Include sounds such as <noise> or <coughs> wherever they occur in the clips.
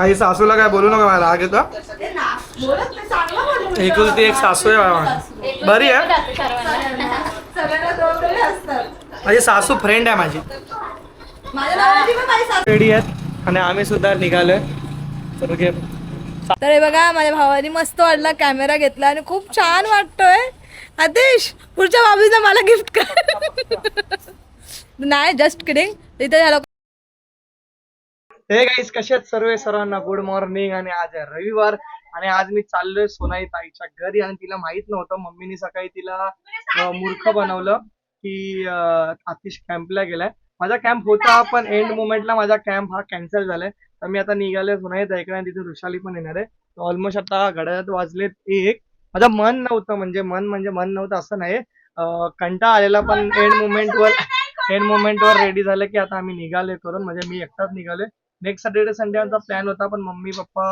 आई सासूला काय बोलू नका मला राग येतो ते नाही बोलतो एकुलती एक सासू आहे बाबा. बरी आहे? माझी सासू फ्रेंड आहे माझी. रेडी आहेत? आणि आम्ही सुद्धा निघालोय. तर हे बघा माझ्या भावाने मस्त वाटला कॅमेरा घेतला आणि खूप छान वाटतोय. आदेश पुढच्या बाबीचा मला गिफ्ट कर. <laughs> नाही जस्ट किडिंग इथे झालं हे गाईस कसे आहेत सर्व? सर्वांना गुड मॉर्निंग आणि आज आहे रविवार आणि आज मी चाललोय सोनाई ताईच्या घरी आणि तिला माहीत नव्हतं. मम्मीने सकाळी तिला मूर्ख बनवलं की आतिश कॅम्पला गेलाय. माझा कॅम्प होता पण एंड मुमेंटला माझा कॅम्प हा कॅन्सल झालाय. तर मी आता निघालोय सोनाई ताईकडे आणि तिथे ऋषाली पण येणार आहे. ऑलमोस्ट आता घड्याळात वाजलेत एक. माझं मन नव्हतं म्हणजे मन म्हणजे मन नव्हतं असं नाही. कंटा कंटाळा आलेला पण एंड मुमेंटवर एंड मुमेंटवर रेडी झालं की आता आम्ही निघालोय करून. म्हणजे मी एकटाच निघालोय. नेक्स्ट सॅटर्डे संडे आमचा प्लॅन होता पण मम्मी पप्पा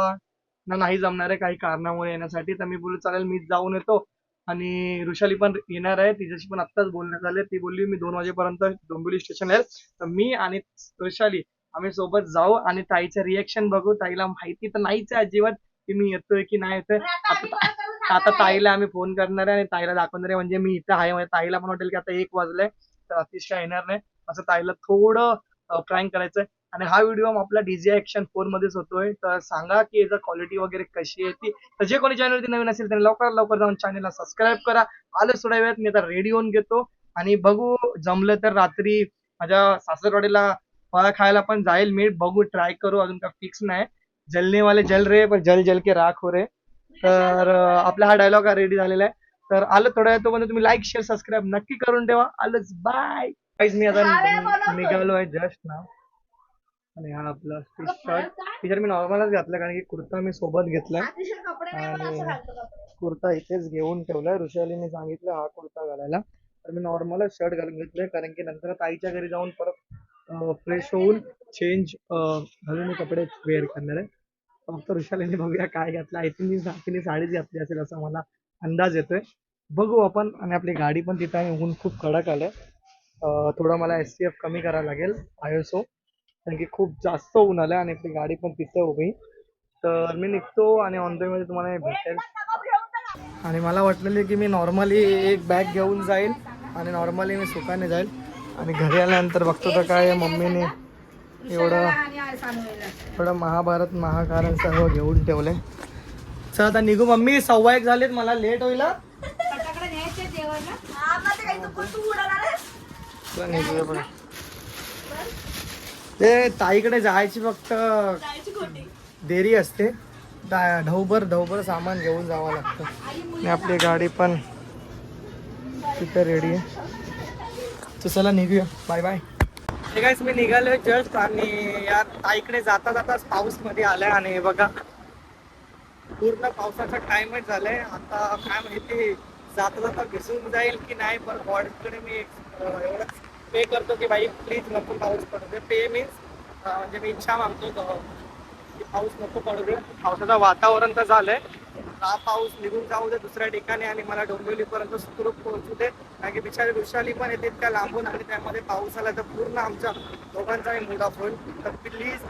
ना नाही जमणार आहे काही कारणामुळे येण्यासाठी. तर मी बोललो चालेल मीच जाऊन येतो. आणि ऋषाली पण येणार आहे. तिच्याशी पण आत्ताच बोलण्यात झाले ती बोलली मी दोन वाजेपर्यंत डोंबिवली स्टेशन आहे तर मी आणि ऋषाली आम्ही सोबत जाऊ आणि ताईचं रिएक्शन बघू. ताईला माहिती तर नाहीच आहे अजिबात की मी येतोय की नाही येतोय. आता आता ताईला आम्ही फोन करणार आहे आणि ताईला दाखवणार आहे. म्हणजे मी इथं आहे. म्हणजे ताईला पण वाटेल की आता एक वाजलंय तर अतिशय येणार नाही. असं ताईला थोडं प्रँक करायचंय. आणि हा व्हिडिओ आपला डीजे ऍक्शन फोर मध्येच होतोय. तर सांगा की याचा क्वालिटी वगैरे कशी आहे ती. तर जे कोणी चॅनलवरती नवीन असेल त्यांनी लवकरात लवकर जाऊन चॅनलला सबस्क्राईब करा. आलं थोड्या वेळात मी आता रेडी होऊन घेतो. आणि बघू जमलं तर रात्री माझ्या सासरवाडीला फळा खायला पण जाईल. मी बघू ट्राय करू. अजून काय फिक्स नाही. जलने वाले जल रे पण जल जल के राख हो रे. तर आपला हा डायलॉग रेडी झालेला आहे. तर आलं थोड्या वेळ तोपर्यंत तुम्ही लाईक शेअर सबस्क्राईब नक्की करून ठेवा. आलंच बाय मी आता निघालो आहे जस्ट ना आणि हा आपला शर्ट टी मी नॉर्मलच घातला कारण की कुर्ता मी सोबत घेतलाय आणि कुर्ता इथेच घेऊन ठेवलाय. ऋषालीने सांगितलं हा कुर्ता घालायला. तर मी नॉर्मलच शर्ट घालून घेतलंय कारण की नंतर आता आईच्या घरी जाऊन परत फ्रेश होऊन चेंज घालून मी कपडे वेअर करणार आहे. फक्त ऋषालीने बघूया काय घातलं. आय थिंक तिने साडीच घातली असेल असा मला अंदाज येतोय. बघू आपण. आणि आपली गाडी पण तिथं आहे. ऊन खूप कडक आलंय. थोडं मला एस टी एफ कमी करावं लागेल. आय एस ओ कारण की खूप जास्त ऊन आलं आणि आपली गाडी पण तिथे उभी. तर मी निघतो आणि ऑन द मध्ये तुम्हाला हे भेटेल. आणि मला वाटलेलं की मी नॉर्मली एक बॅग घेऊन जाईल आणि नॉर्मली मी सुखाने जाईल. आणि घरी आल्यानंतर बघतो तर काय मम्मीने एवढं थोडं महाभारत महाकारण सर्व घेऊन ठेवलंय. चल आता निघू. मम्मी सव्वा एक झालेत. मला लेट होईल निघूया बरं. ते ताईकडे जायची फक्त देरी असते. ढवभर ढवभर सामान घेऊन जावं लागतं. आणि आपली गाडी पण तिथे रेडी आहे. तर चला निघूया. बाय बाय हे काय मी निघालोय जस्ट आणि या ताईकडे जाता जाताच पाऊसमध्ये आलाय आणि हे बघा. पूर्ण पावसाचा टाइमच झालाय. आता काय माहिती जाता जाता भिजून जाईल की नाही पण गॉडकडे मी एक, अं, एवढं पे करतो की बाई प्लीज नको पाऊस पडू दे. पे मीन्स म्हणजे मी इच्छा मागतो की पाऊस नको पडू दे. पावसाचं वातावरण तर झालंय. हा पाऊस निघून जाऊ दे दुसऱ्या ठिकाणी आणि मला डोंबिवलीपर्यंत सुखरूप पोहोचू दे. कारण की बिचारी वृषाली पण येते त्या लांबून आणि त्यामध्ये पाऊस आला तर पूर्ण आमच्या दोघांचाही मुलगा होईल. तर प्लीज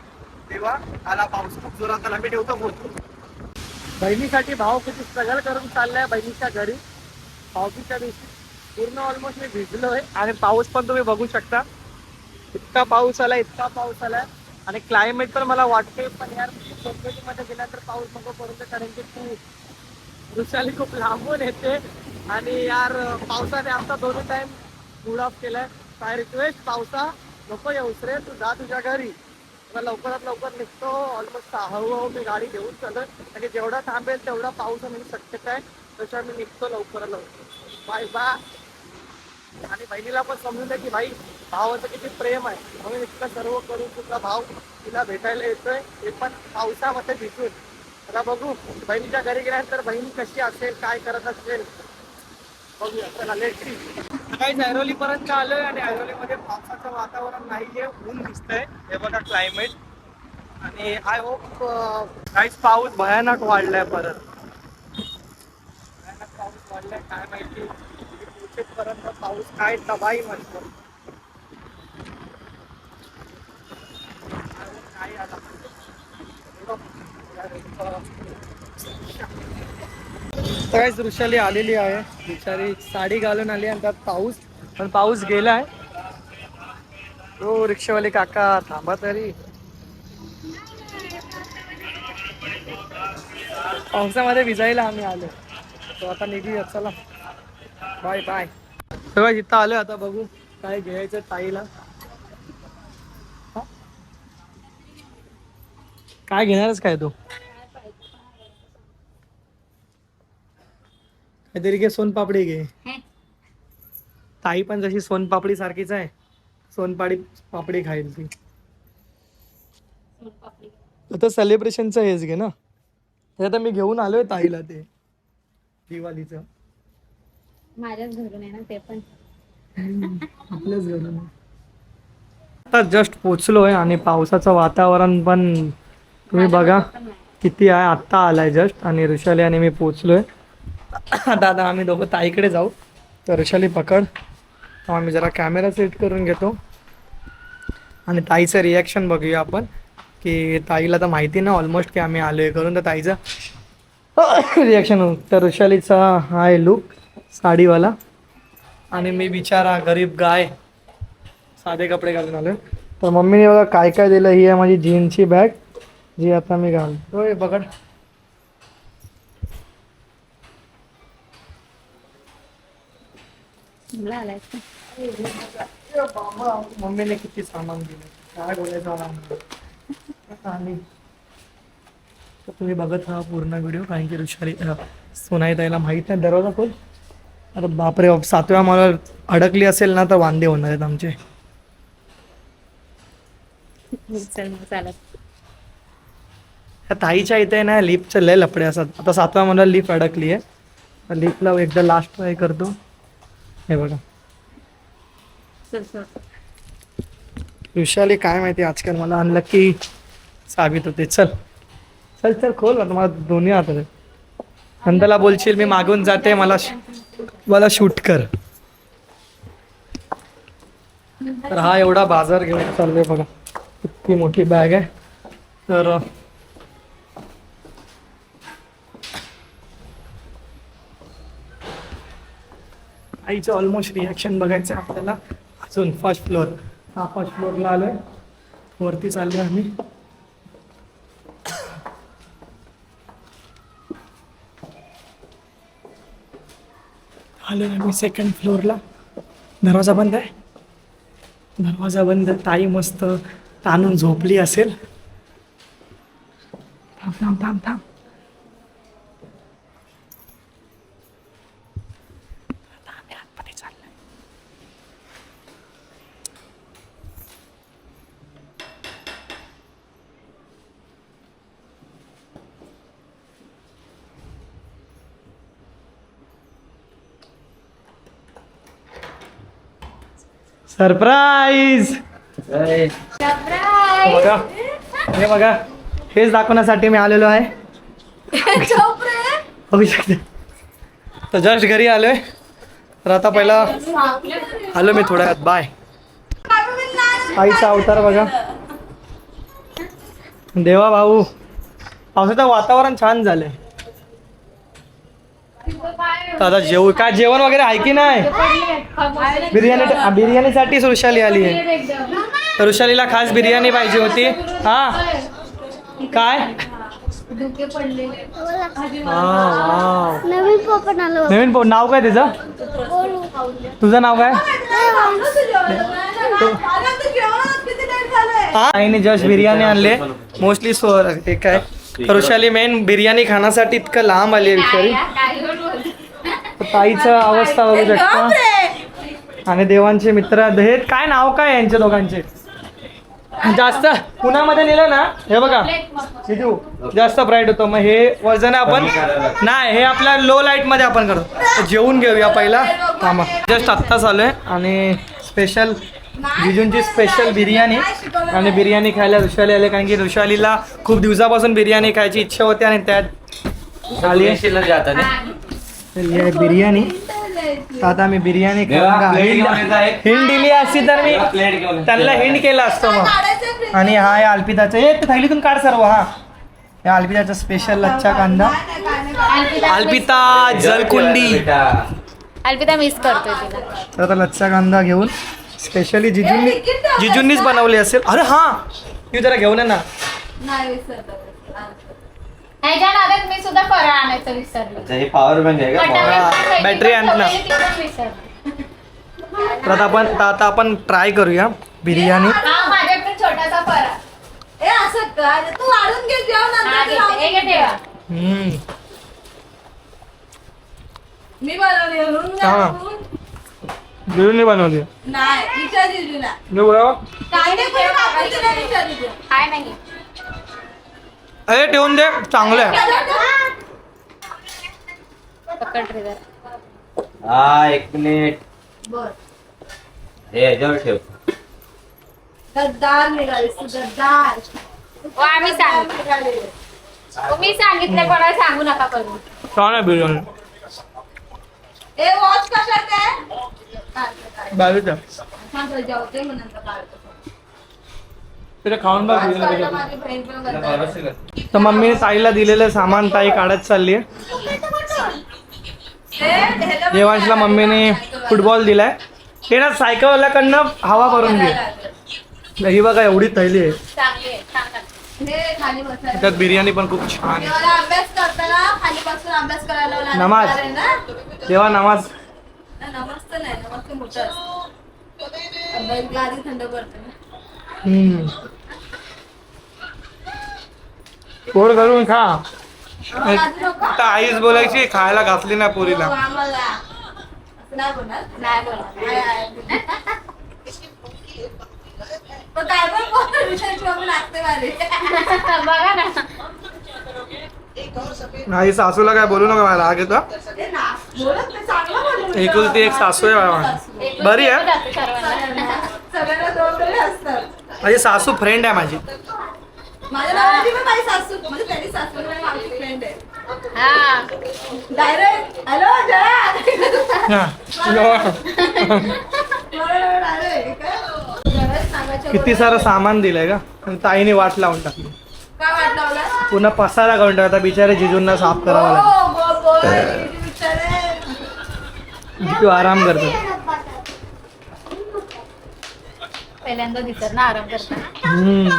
देवा आला पाऊस. खूप जोरात आला. मी ठेवतो बोलतो बहिणीसाठी भाव किती स्ट्रगल करून चाललाय बहिणीच्या घरी? पावसाच्या दिवशी पूर्ण ऑलमोस्ट मी भिजलोय आणि पाऊस पण तुम्ही बघू शकता. इतका पाऊस आला इतका पाऊस आलाय आणि क्लायमेट पण मला वाटते पण यारमध्ये तर पाऊस नको पडतो कारण की खूप वृषाली खूप लांबून येते. आणि यार पावसाने आमचा दोन्ही टाइम मूड ऑफ केलाय. काय रिक्वेस्ट पावसा नको येऊस रे तू जा तुझ्या घरी. मला लवकरात लवकर निघतो ऑलमोस्ट हळूहळू मी गाडी घेऊन चालत आणि जेवढा थांबेल तेवढा पाऊस होण्याची शक्यता आहे. तशा मी निघतो लवकरात लवकर. बाय बाय आणि बहिणीला पण समजून द्या की भाई भावाचं किती प्रेम आहे. म्हणून इतकं सर्व करून तुझा भाव तिला भेटायला येतोय. ते पण पावसामध्ये भिजून. आता बघू. बहिणीच्या घरी गेल्यानंतर बहीण कशी असेल काय करत असेल बघूया. चला लेट सकाळी ऐरोली पर्यंत आलोय आणि ऐरोलीमध्ये पावसाचं वातावरण नाहीये ऊन दिसतंय. हे बघा क्लायमेट आणि आय होप काहीच पाऊस भयानक वाढलाय परत. भयानक पाऊस वाढलाय काय माहिती. पर्यंत पाऊस काय तबाही म्हणतो. काय आला वृषाली आलेली आहे. बिचारी साडी घालून आली आणि त्यात पाऊस पण पाऊस गेलाय. हो रिक्षावाले काका थांबा तरी. पावसामध्ये विजायला आम्ही आलो. तो आता निघूया चला. Bye bye. सगळं इथं आलोय आता बघू काय घ्यायचं ताईला. हा? काय घेणारच काय तू? काहीतरी घे सोनपापडी घे. ताई पण जशी सोनपापडी सारखीच आहे. सोनपाडी पापडी खाईल ती. आता सेलिब्रेशनचं हेच घे ना. ते आता मी घेऊन आलोय ताईला ते. दिवाळीचं. माझ्याच घरून आहे ना ते पण. आपल्याच घरून आता जस्ट पोचलोय आणि पावसाचं वातावरण पण तुम्ही बघा किती आहे आत्ता आलाय जस्ट आणि ऋषाली आणि मी पोचलोय. <coughs> आता आम्ही दोघं ताईकडे जाऊ. तर ऋषाली पकड. आम्ही जरा कॅमेरा सेट करून घेतो. आणि ताईचं रिॲक्शन बघूया आपण. की ताईला तर माहिती ना ऑलमोस्ट की आम्ही आलोय. करून तर ताईचं. <coughs> रिॲक्शन तर ऋषालीचा हा आहे लुक साडीवाला. आणि मी बिचारा गरीब गाय. साधे कपडे घालून आलोय. तर मम्मीने बघा काय काय दिलं ही आहे माझी जीन्सची बॅग जी आता मी घालतोय बघड. मम्मीने किती सामान दिलं. काय बोलायचं आणि तुम्ही बघत राहा पूर्ण व्हिडिओ कारण की ऋषाली सोनाई ताईला माहीत नाही दरवाजा खोल. आता बापरे बाप, सातव्या मला अडकली असेल ना तर वांदे होणार आहेत आमचे. ह्या ताईच्या इथे ना लिफ्टचे लय लपडे असतात. आता सातव्या मला लिफ्ट अडकली आहे. लिफ्टला एकदा लास्ट ट्राय करतो. हे बघा. विशाली काय माहिती आजकाल मला आणलं की साबित होते. चल. चल चल खोल आता मला दोन्ही हातात आहे. नंतरला बोलशील मी मागून जाते मला मला शूट कर. तर हा एवढा बाजार घेऊन चाललोय बघा. इतकी मोठी बॅग आहे. तर आईचं ऑलमोस्ट रिॲक्शन बघायचं आहे आपल्याला. अजून फर्स्ट फ्लोअर हा फर्स्ट फ्लोअरला आलोय. वरती चाललोय आम्ही. आलोय आम्ही सेकंड फ्लोअरला दरवाजा बंद आहे. दरवाजा बंद ताई मस्त ताणून झोपली असेल. थांब थांब थांब थांब. सरप्राईज! बघा. हे बघा. हेच दाखवण्यासाठी मी आलेलो आहे. बघू शकते. तर जस्ट घरी आलोय. तर आता पहिला आलो मी थोड्या बाय आईचा अवतार बघा. देवा भाऊ. पावसाचं वातावरण छान झालंय. आता जेव काय जेवण वगैरे आहे की नाही? बिर्याणी बिर्याणीसाठी ऋषाली आली आहे. तर ऋषालीला खास बिर्याणी पाहिजे होती. हा? काय. नवीन नाव काय तिचं तुझं नाव काय? हा? आईने जस्ट बिर्याणी आणले. मोस्टली सो काय? ऋषाली मेन बिर्याणी खाण्यासाठी इतकं लांब आली बिचारी. तर ताईचं अवस्था बघू शकता आणि देवांचे मित्र हे काय नाव काय यांच्या दोघांचे? जास्त पुण्यामध्ये नेलं ना? हे बघा. सिद्धू जास्त ब्राईट होतो. मग हे वजन आपण नाही हे आपल्या लो लाइटमध्ये आपण करतो. जेवून घेऊया पहिला. थांबा. जस्ट आत्ताच आलोय आणि स्पेशल जिजूंची स्पेशल बिर्याणी. आणि बिर्याणी खायला ऋषाली आले. कारण की ऋषालीला खूप दिवसापासून बिर्याणी खायची इच्छा होती आणि त्यात बिर्याणी. आता मी बिर्याणी हिंड हिंड दिली असती तर मी त्यांना हिंड केलं असतं मग. आणि हा आहे अल्पिताचं. हे ते थैलीतून काढ सर्व हा. या अल्पिताचा स्पेशल लच्छा कांदा. अल्पिता जलकुंडी. अल्पिता मिस करतोय तिला. तर आता लच्छा कांदा घेऊन स्पेशली जिजूंनी जिजूंनीच बनवली असेल. अरे हा. मी जरा घेऊन ये ना. ह्याच्या नादात मी सुद्धा फराळ आणायचं विसरले. अच्छा हे पॉवर बँक आहे का? बटाट्याची हा, पहिली बॅटरी आण ना. ती पण विसरले. तर आता आपण तर आता आपण ट्राय करूया बिर्याणी. हा माझ्याकडे छोटासा फराळ ए असं काय तू वाढून घे हा, नंतर घेते. हे घे ठेवा. हम्म. मी बनवली हा. बिर्याणी बनवली नाही विचार मी कांदे विचार. काय नाही. अरे ठेवून दे. चांगलं आहे. पकड रे जरा. हा एक मिनिट. बर हे ह्याच्यावर ठेव. गद्दार गद्दार हो, आम्ही सांग हो, मी सांगितलं कोणाला सांगू नका करू. छान आहे बिर्याणी. ए वॉच कशात आहे. बाजूच आहे जेवते काढतो. तिथे खाऊन बघ आज बिर्याणी काढलं कशी. माझी बहीण पण गद्दार आहे. तर मम्मीने ताईला दिलेलं सामान ताई काढत चालली आहे देवांशला मम्मीने? फुटबॉल दिलाय हे ना सायकलवाल्याकडनं हवा भरून घे ही बघा एवढी थैली आहे. हे. त्यात बिर्याणी पण खूप छान. नमाज. आहे ना तेव्हा नमाज नमाज तर नाही नमाज थंड पडतं ना. हम्म. पोट करून खा? आता आईच बोलायची खायला घातली ना हो, पोरीला. असं नाही सासूला काय बोलू नका मला राग येतो ते ना, बोलत नाही, चांगलं बोलू. एकुलती एक सासू आहे बरी आहे? जाते सर्वांना. सगळ्यांना दोन डोळे असतात माझी सासू फ्रेंड आहे माझी म्हणजे हा हा. किती सारं सामान दिलंय का आणि ताईने वाट लावून टाकली पुन्हा पसारा करून टाकता बिचारे जिजूंना साफ करावा लागेल हो, आराम करतो पहिल्यांदा दिसत ना आराम करताना. हम्म.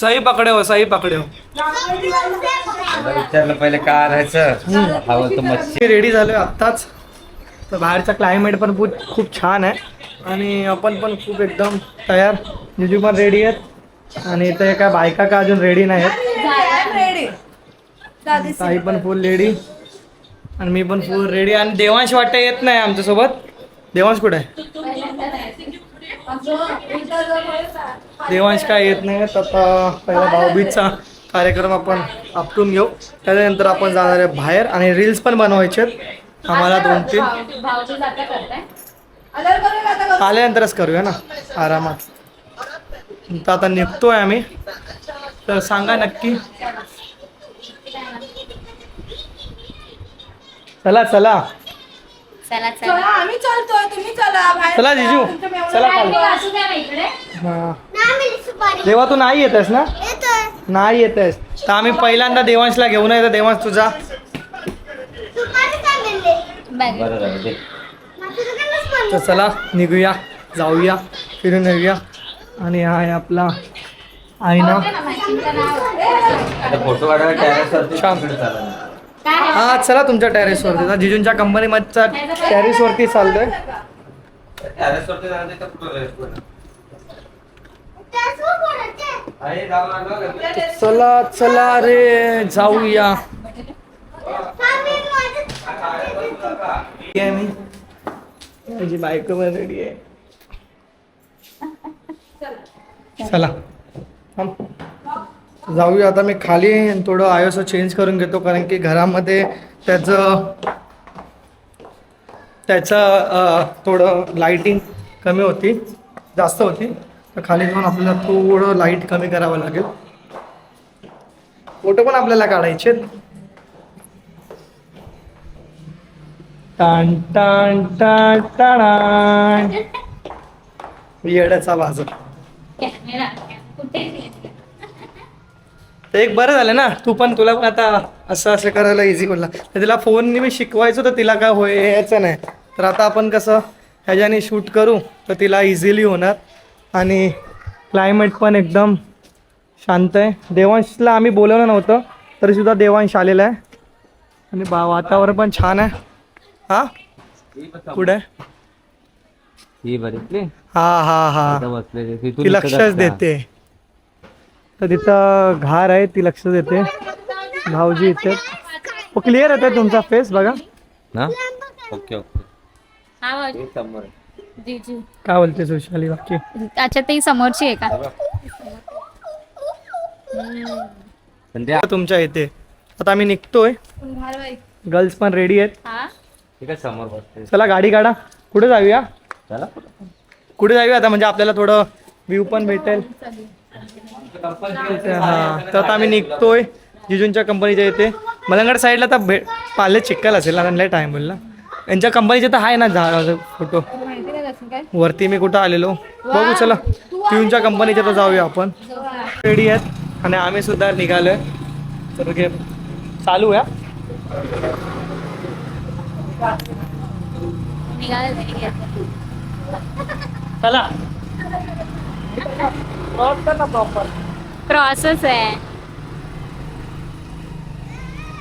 सही पकडे हो सही पकडे हो. मला विचारलं पहिले का राहायचं? हवं तर मच्छी. रेडी झालोय आत्ताच. तर बाहेरचा क्लायमेट पण खूप खूप छान आहे. आणि आपण पण खूप एकदम तयार. जिजू पण रेडी आहेत. आणि इथे काय बायका का अजून रेडी नाही आहेत रेडी दादी ताई पण फुल रेडी आणि मी पण फुल रेडी आणि देवांश वाटत येत नाही आमच्यासोबत. देवांश कुठे आहे? देवांश काय येत नाही. तर आता पहिला भाऊबीजचा कार्यक्रम आपण आपटून घेऊ. त्याच्यानंतर आपण जाणार आहे बाहेर आणि रील्स पण बनवायचे आहेत. आम्हाला दोन तीन. आल्यानंतरच करूया ना. आरामात. तर आता निघतोय आम्ही. तर सांगा नक्की. चला चला. चला चला. चला आम्ही चलतोय तुम्ही चला बाहेर चला, जिजू. तुमच्या मेवण्याला चला, बोलवा. तुम्ही असू द्या ना इकडे. हा. देवा तू नाही येतेस ना? नाही येतेस. तर आम्ही पहिल्यांदा देवांशला घेऊन येतो. देवांश तुझा बॅग बरं झालं ते तर चला निघूया जाऊया फिरून येऊया. आणि हा आहे आपला आईना. आता फोटो काढायला टेरेसवरती छान. तिकडे चाललं काय आहे? हा चला तुमच्या टेरेसवरती जिजूंच्या कंपनीमधच्या टेरेसवरती का? चला चला रे जाऊया. माझी बायको पण रेडी आहे. चला. थांब. जाऊया. आता मी खाली थोडं आयोस चेंज करून घेतो कारण की घरामध्ये त्याचं त्याचं थोडं लाईटिंग कमी होती जास्त होती. तर खाली जाऊन आपल्याला थोडं लाइट कमी करावं लागेल. फोटो पण आपल्याला काढायचे टाण टाण टाण टाण येड्याचा वाजत तर एक बरं झालं ना. तू पण तुला पण आता असं असं करायला इझी पडला तर तिला फोनने मी शिकवायचो तर तिला काय होय यायचं नाही. तर आता आपण कसं ह्याच्याने शूट करू तर तिला इझिली होणार. आणि क्लायमेट पण एकदम शांत आहे. देवांशला आम्ही बोलवलं नव्हतं तरीसुद्धा देवांश आलेला आहे. आणि बा वातावरण पण छान आहे. हा? पुढे ही हा हा हा. ती. लक्षच? देते. तर तिथं घार आहे ती लक्ष देते भाऊजी इथे. क्लिअर येते तुमचा फेस बघा. ना? Okay okay. हा. हे काय बोलते सुशाली बाकी अच्छा ती समोरची आहे का? तुमच्या इथे. आता आम्ही निघतोय. गर्ल्स पण रेडी आहेत. हा? ठीक आहे समोर बसते. चला गाडी काढा. कुठे जाऊया? चला. कुठे जाऊया आता? म्हणजे आपल्याला थोडं व्ह्यू पण भेटेल. हा तर आता आम्ही निघतोय. जिजूंच्या कंपनीच्या इथे. मलंगड साईडला तर भे पाले चिक्कल असेल ना त्यांना टाइम बोलला यांच्या कंपनीचे तर आहे ना झाड फोटो वरती मी कुठं आलेलो. बघू चला. पिऊनच्या कंपनीच्या तर जाऊया आपण. रेडी आहेत. आणि आम्ही सुद्धा निघालोय. तर घे. चालू आहे निघाले चला क्रॉसच आहे.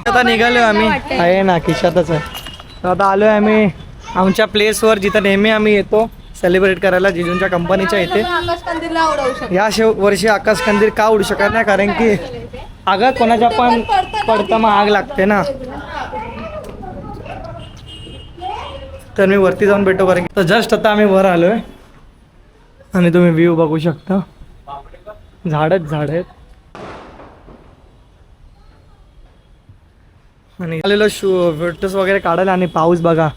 आता निघालोय आम्ही. आहे ना खिशातच आहे. तर आता आलोय आम्ही. आमच्या प्लेसवर जिथं नेहमी आम्ही येतो सेलिब्रेट करायला जिजूंच्या कंपनीच्या इथे. आकाश कंदीलला उडवू शकतो. या शेव वर्षी आकाश कंदील का उडू शकत नाही? कारण की आग कोणाच्या पण पडतं मग आग लागते ना. तर मी वरती जाऊन भेटतो कारण की तर जस्ट आता आम्ही वर आलोय. आणि तुम्ही व्ह्यू बघू शकता. झाडच झाड आहेत. आणि आलेलं शू फोटोज वगैरे काढायला आणि पाऊस बघा.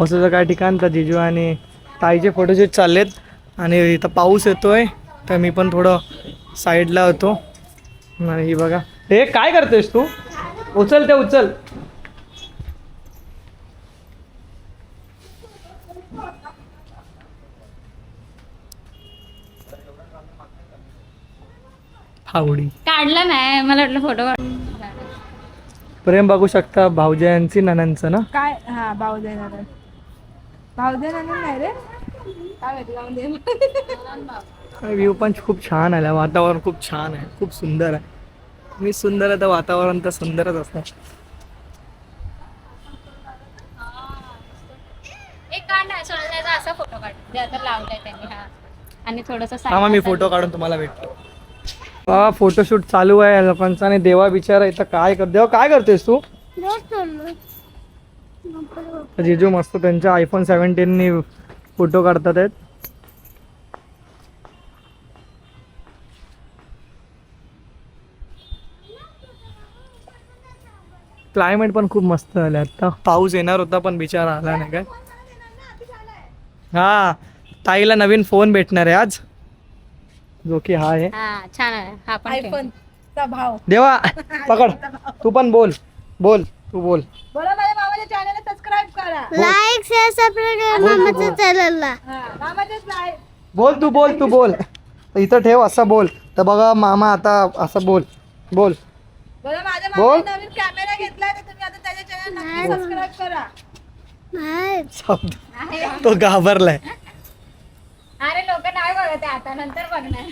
असं काय ठिकाण तर जिजू आणि ताईचे फोटोशूट चाललेत. आणि इथं पाऊस येतोय तर मी पण थोडं साईडला होतो. आणि बघा. हे काय करतेस तू? उचल ते उचल. फावडी काढलं नाही मला वाटलं फोटो काढ प्रेम बघू शकता भाऊजयांची ननंचं ना? काय? हा भाऊ देणार भाऊ देणार नाही रे. काय व्ह्यू पण खूप छान आला वातावरण खूप छान आहे खूप सुंदर आहे. मी सुंदर आहे तर वातावरण तर सुंदरच असणार. एक काढ ना सोडण्याचा असा फोटो काढ जे आता लावलाय त्यांनी हा. आणि थोडस थांबा मी फोटो काढून तुम्हाला भेटतो. हा फोटोशूट चालू आहे लोकांचा आणि देवा बिचारा इथं काय कर देवा काय करतेस तू? जिजू मस्त त्यांच्या आयफोन सेव्हन्टीननी फोटो काढतात आहेत. क्लायमेट पण खूप मस्त झालं आता. पाऊस येणार होता पण बिचारा आला नाही काय? हा ताईला नवीन फोन भेटणार आहे आज. जो की हा आहे. हा छान आहे. हा पण. आयफोन चा भाव. देवा <laughs> पकड. तू पण बोल. बोल तू बोल. बोला माझ्या मामाच्या चॅनलला सबस्क्राईब करा. लाईक शेअर सबस्क्राईब बोल, मामाच्या बोल. चॅनलला हा मामाचेच लाईक बोल तू बोल तू बोल. इथं ठेव असं बोल. तर बघा मामा आता असं बोल. बोल. बोला माझ्या बोल. मामाने नवीन कॅमेरा घेतलाय तर तुम्ही आता त्याच्या चॅनल नक्की सबस्क्राईब करा. नाही. शब्द. तो घाबरलाय. अरे लोक नाही बघत आहे आता नंतर बघणार.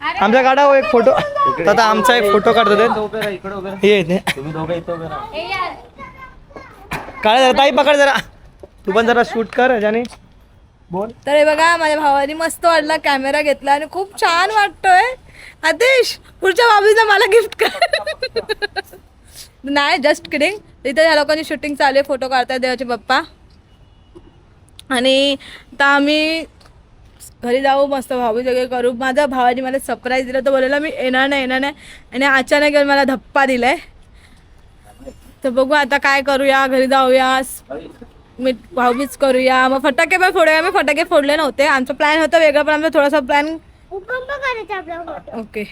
अरे आमच्या काढा हो एक फोटो तर आता आमचा एक फोटो काढतो ते. तुम्ही दोघं इथं उभे राहा. हे या. काढ जरा ताई पकड जरा. तू पण जरा शूट कर ह्याच्याने बोल. तर हे बघा माझ्या भावाने मस्त वाटला कॅमेरा घेतला आणि खूप छान वाटतोय. आतिश पुढच्या बाबीचा मला गिफ्ट कर. नाही जस्ट किडिंग इथे ह्या लोकांची शूटिंग चालू आहे फोटो काढताय देवाचे पप्पा. आणि आता आम्ही घरी जाऊ मस्त भाऊ वगैरे करू. माझ्या भावाने मला सरप्राईज दिलं. तर बोलायला मी येणार नाही येणार नाही. आणि अचानक येऊन मला धप्पा दिलाय. तर बघू आता काय करूया घरी जाऊया. मी भाऊबीज करूया. मग फटाके पण फोडूया. मी फटाके फोडले नव्हते. आमचा प्लॅन होता वेगळा पण आमचा थोडासा प्लॅन ओके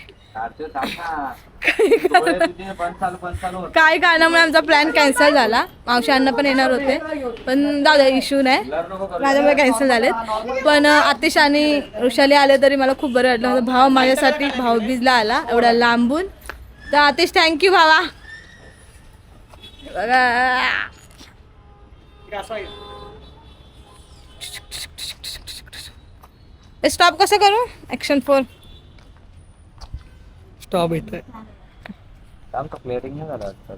काही कारणामुळे आमचा प्लॅन कॅन्सल झाला. मावशी अण्णा पण येणार होते. पण जाऊ दे इश्यू नाही. माझ्यामुळे कॅन्सल झालेत. पण आतिश आणि वृषाली आले तरी मला खूप बरं वाटलं. माझा भाव माझ्यासाठी भाऊबीजला आला. एवढा लांबून. तर आतिश थँक्यू भावा. बघा. स्टॉप कसं करू? ऍक्शन फोर स्टॉप येतोय का क्लिअरिंग नाही झालं वाटतं.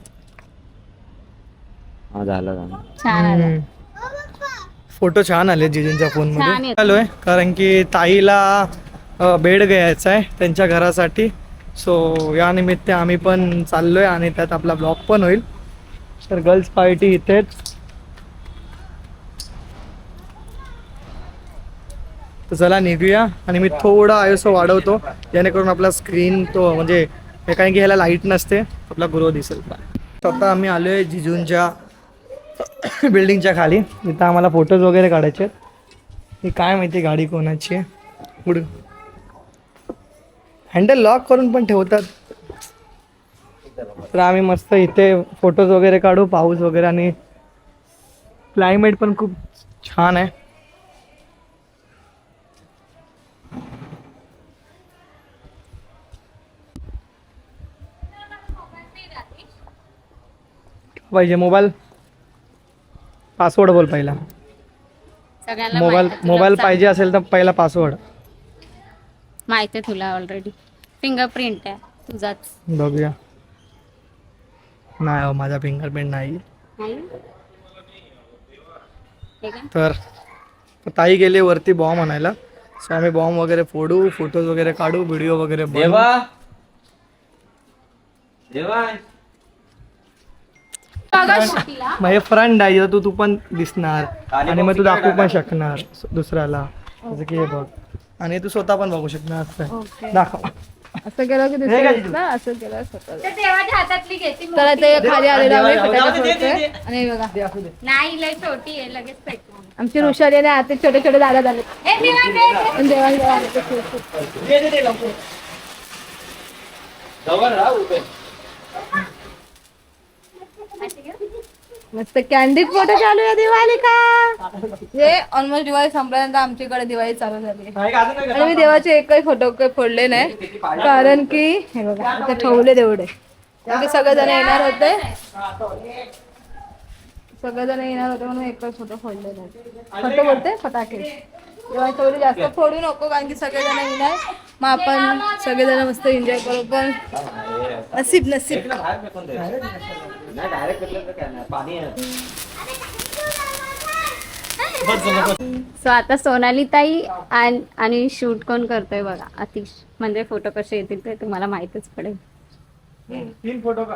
हा झालं झालं. छान आलं. फोटो छान आले जिजूंच्या फोन छानमध्ये येतो. आलोय कारण की ताईला अ, बेड घ्यायचा आहे त्यांच्या घरासाठी. सो या निमित्त आम्ही पण चाललोय आणि त्यात आपला ब्लॉग पण होईल. तर गर्ल्स पार्टी इथेच. तर चला निघूया. आणि मी थोडा आयुष्य वाढवतो. जेणेकरून आपला स्क्रीन तो म्हणजे हे कारण की ह्याला लाइट नसते. आपला ग्रो दिसेल. आता आम्ही आलो आहे जिजूंच्या बिल्डिंगच्या खाली. इथं आम्हाला फोटोज वगैरे काढायचे आहेत. ही काय माहिती गाडी कोणाची आहे? पुढे हँडल लॉक करून पण ठेवतात. तर आम्ही मस्त इथे फोटोज वगैरे काढू पाऊस वगैरे आणि क्लायमेट पण खूप छान आहे. पाहिजे. मोबाईल पासवर्ड बोल पहिला. सगळ्यांना मोबाईल माहिती- तुला मोबाईल सांग- पाहिजे असेल तर पहिला पासवर्ड माहिती आहे तुला ऑलरेडी फिंगरप्रिंट आहे तुझाच. बघूया. नाही हो माझा फिंगरप्रिंट नाही. नाही? हे का? तर तर ताई गेले वरती बॉम्ब आणायला. सो आम्ही बॉम्ब वगैरे फोडू फोटोज वगैरे काढू व्हिडिओ वगैरे बनवू. देवा! देवा मग हे फ्रंट आहे तू तू पण दिसणार आणि आणि मग तू दाखवू पण. शकणार दुसऱ्याला जसं की हे बघ आणि तू स्वतः पण बघू शकणार असं आहे. दाखव असं केलं की दुसरं असं केलं स्वतःला. तर देवाच्या हातातली घेते तर ते खाली आलेलो आम्ही जाऊ दे, फटाके दे, दे, फोडतोय. दे. आणि हे बघा दे, असू दे. नाही लय छोटी आहे लगेच आमची ऋषाली आणि आते छोटे छोटे दादा झाले ए देवा दे, दे. पण देवाला ते. जवळ राहा उभे. मस्त कॅन्डिड फोटो चालू आहे दिवाळी का हे ऑलमोस्ट दिवाळी संपल्यानंतर आमच्याकडे दिवाळी चालू झाली आणि मी देवाचे एकही फोटो काही फोडले नाही. कारण की हे बघा ठेवले तेवढे. कारण की सगळेजण येणार होते. सगळेजण येणार होते म्हणून एकही फोटो फोडले नाही. फोटो बोलते फटाके. तेव्हा थोडी जास्त फोडू नको कारण की सगळेजण येणार. मग आपण सगळेजण मस्त एन्जॉय करू. पण नसीब नसीब. नाही डायरेक्ट फेकलं तर काय नाही पाणी आहे सो आता सोनाली ताई आणि आणि शूट कोण करतोय बघा अतिश. म्हणजे फोटो कसे येतील ते तुम्हाला माहितच पडेल. तीन फोटो का?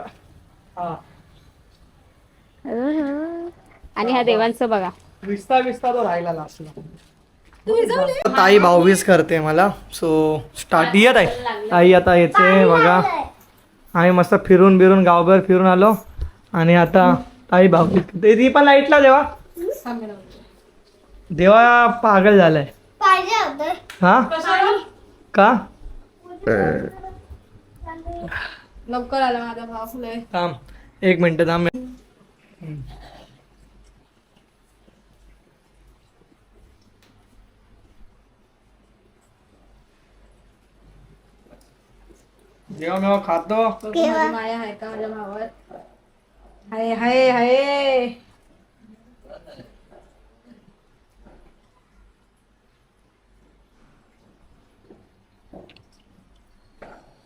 हा. आणि ह्या देवांचं बघा. विस्ता विस्ता तो राहिला लास्टला ताई भाऊबीज करते मला. सो स्टार्ट येत आहे ताई आता येते बघा. आम्ही मस्त फिरून बिरून गावभर फिरून आलो. आणि आता ताई भाऊबीज करते ती पण लाईटला देवा. देवा पागल झालाय. हा? का? लवकर आला माझा फुले थांब. एक मिनिट थांब. जेव्हा मेवा खातो. माया आहे का माझ्या भावावर? हाय हाय हाय.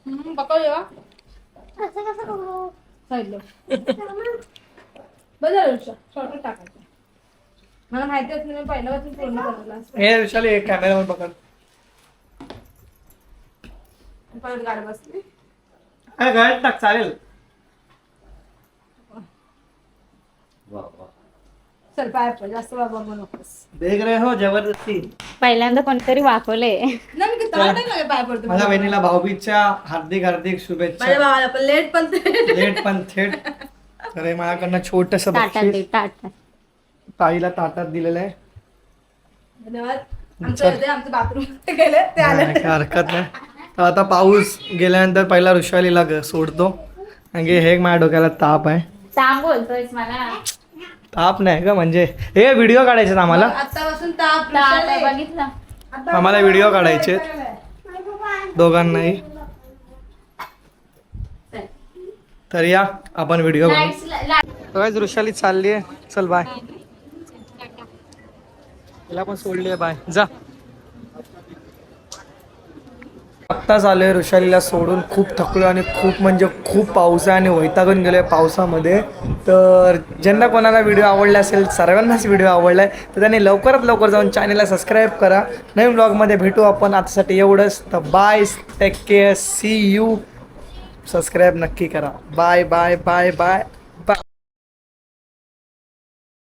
हम्म, पकड जेव्हा असं कसं करू साईडला. बरं झालं ऋषा शॉर्टकट टाकायचं. मला माहिती मी पहिल्यापासून पूर्ण बनवला असतं. हे विशाल एक कॅमेरावर पकड. परत गाडी बसली. अरे टाक चालेल. चल पाय पड जास्त बाबा नकोस. देख रहे हो जबरदस्ती. पहिल्यांदा कोणतरी वाकवले नाही मी किती नाही लागे पाय पडतो माझ्या बहिणीला भाऊबीजच्या हार्दिक हार्दिक शुभेच्छा. माझ्या भावाला पण लेट पण लेट पण थेट. तर हे माझ्याकडनं छोटस ताटात दे बक्षीस ताटात. ताईला ताटात दिलेलं आहे. धन्यवाद. आमचं होते आमचं बाथरूम गेले ते आले. नाही, काय हरकत नाही. तर आता पाऊस गेल्यानंतर पहिला ऋषालीला ग सोडतो. कारण की हे माझ्या डोक्याला ताप आहे. सांग बोलतोयस मला. ताप नाही का म्हणजे. हे व्हिडिओ काढायचे आम्हाला. आतापासून ताप आता बघितलं. आम्हाला व्हिडिओ काढायचे दोघांनाही. तर या आपण व्हिडिओ बघू ऋषाली चालली आहे चल बाय तिला पण सोडली आहे बाय जा. आत्ताच आलोय ऋषालीला सोडून. खूप थकलो आणि खूप म्हणजे खूप पाऊस आहे आणि वैतागून गेलोय पावसामध्ये. तर ज्यांना कोणाला व्हिडिओ आवडला असेल सर्वांनाच व्हिडिओ आवडला आहे तर त्यांनी लवकरात लवकर जाऊन चॅनलला सबस्क्राईब करा. नवीन ब्लॉगमध्ये भेटू आपण. आतासाठी एवढंच. तर bye take care see you subscribe नक्की करा. Bye bye bye bye